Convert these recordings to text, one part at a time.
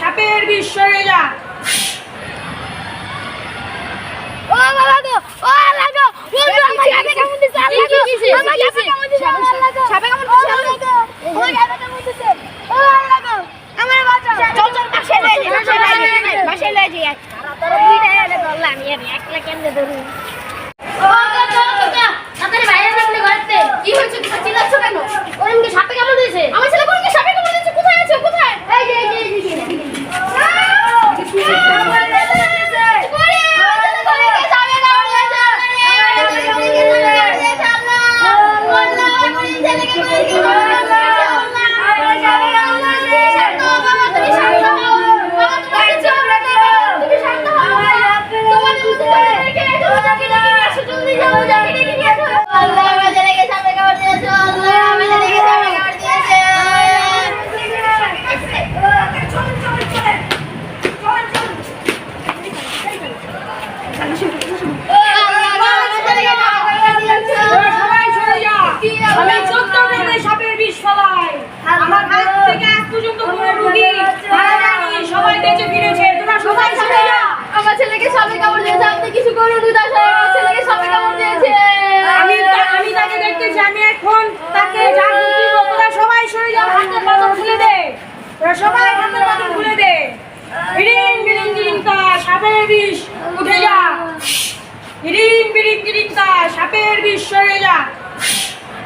সাপের বিষ সরে যা। ও বাবা গো ও আল্লাহ গো বন্ধু আমার সাপে কামড় দিছে আল্লাহ গো আমার সাপে কামড় দিছে আল্লাহ গো সাপে কামড় দিছে আল্লাহ গো আমার সাপে কামড় দিছে ও আল্লাহ গো আমার বাঁচাও চল চল পাশে লয়ে যাই পাশে পাশে লয়ে যাই তারা দুইটা ধরলাম আমি একলা কেমনে ধরু ও কাকা কাকা তাড়াতাড়ি বাইরে থাকলে ঘরেতে কি হয়েছে তুমি চিল্লাচ্ছ কেন ওর কি সাপে কামড় দিয়েছে আমার ছেলে কোন কি সাপে কামড় দিয়েছে কোথায় আছে কোথায় এই যে এই যে এই যে আল্লাহ আমাদের লেগে সাপে কামড় দিয়েছে আল্লাহ আমাদের লেগে সাপে কামড় দিয়েছে তোরা সবাই সরে যা আমি চোদ্দ গ্রামে সাপের বিষ ফলাই আমার হাত থেকে আজ পর্যন্ত কোনো রুগী মারা যায়নি সবাই বেঁচে ফিরেছে তোরা সবাই সরে যা আমার ছেলেকে সাপে কামড় দিয়েছে আপনি কিছু করুন উদাস হয়ে আমার ছেলেকে সাপে কামড় দিয়েছে আমি তা- আমি তাকে দেখতেছি আমি এখন তাকে যা দিব তোরা সবাই সরে যা হাতের বাদন খুলে দে তোরা সবাই হাতের বাদন খুলে দে বিরিন বিরিন তিরিনটা সাপের বিষ উঠে যা। বিরিন বিরিন তিরিনটা সাপের বিষ সরে যা।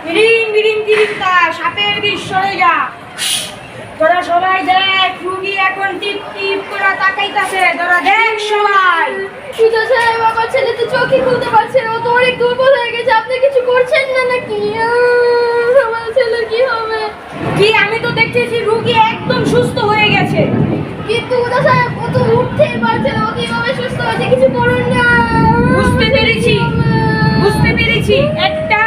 বিরিন বিরিন তিরিনটা সাপের বিষ সরে যা। তোরা সবাই দেখ রুগী এখন টিপ টিপ করে তাকাইতাছে। তোরা দেখ সবাই। উদাস সাহেব আমার ছেলে তো চোখই খুলতে পারছে না। ও তো অনেক দুর্বল হয়ে গেছে। আপনি কিছু করছেন না নাকি? আমার ছেলে কি হবে? কি আমি তো দেখতেছি রুগী একদম সুস্থ হয়ে গেছে। কিন্তু উদা সাহেব ও তো উঠতেই পারছে না ও কীভাবে সুস্থ হয়েছে কিছু করুন না। বুঝতে পেরেছি বুঝতে পেরেছি। একটা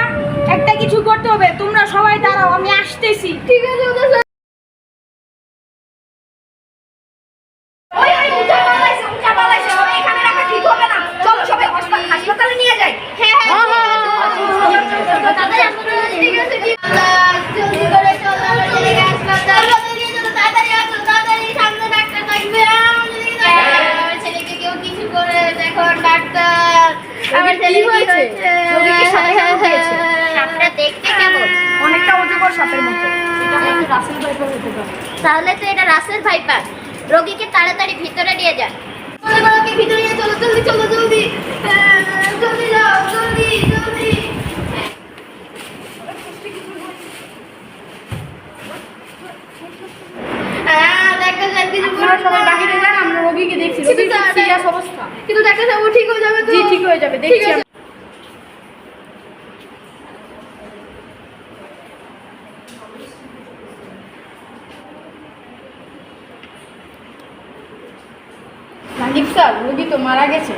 একটা কিছু করতে হবে তোমরা সবাই দাঁড়াও আমি আসতেছি। ঠিক আছে উদাস তাহলে তো এটা রাসেল ভাইপার রোগীকে তাড়াতাড়ি ভিতরে নিয়ে যান। ভিতরে নিয়ে চলো জলদি চলো জলদি। জলদি যাও জলদি জলদি। কিন্তু ডাক্তার সাহেব ও ঠিক হয়ে যাবে তো। জি ঠিক হয়ে যাবে ঠিক দেখছি আছে। আমরা। রাজীব স্যার রোগী তো মারা গেছে।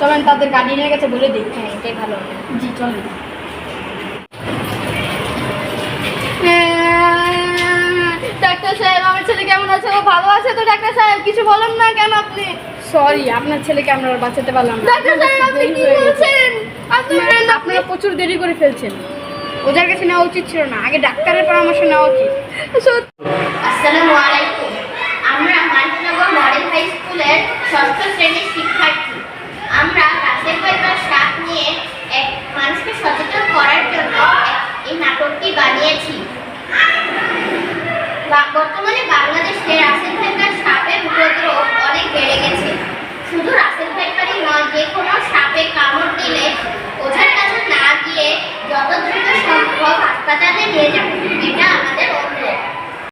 চলেন তাদের গাড়ি নিয়ে গেছে বলে দিই। হ্যাঁ এটাই ভালো হবে। জি চলেন। ডাক্তার সাহেব আমার ছেলে কেমন আছে? ও ভালো আছে তো ডাক্তার সাহেব? কিছু বলেন না কেন আপনি? সরি আপনার ছেলেকে আমরা আর বাঁচাতে পারলাম না। ডাক্তার সাহেব আপনি কি হয়ে গেছে। বলছেন? আপনি আপনারা আপনারা প্রচুর দেরি করে ফেলছেন। ওদের কাছে নেওয়া উচিত ছিল না। আগে ডাক্তারের পরামর্শ নেওয়া উচিত। আসসালামু আলাইকুম। আমরা মানিকনগর মডেল হাই স্কুলের ষষ্ঠ শ্রেণির শিক্ষার্থী। আমরা রাসেল ভাইপার সাপ নিয়ে এক মানুষকে সচেতন করার জন্য এই নাটকটি বানিয়েছি। বর্তমানে বাংলাদেশে রাসেল ভাইপার সাপের উপদ্রব অনেক বেড়ে গেছে। শুধু রাসেল ভাইপারই নয়, যে কোনো সাপে কামড় দিলে ওঝার কাছে না গিয়ে যত দ্রুত সম্ভব হাসপাতালে নিয়ে যাবে। এটা আমাদের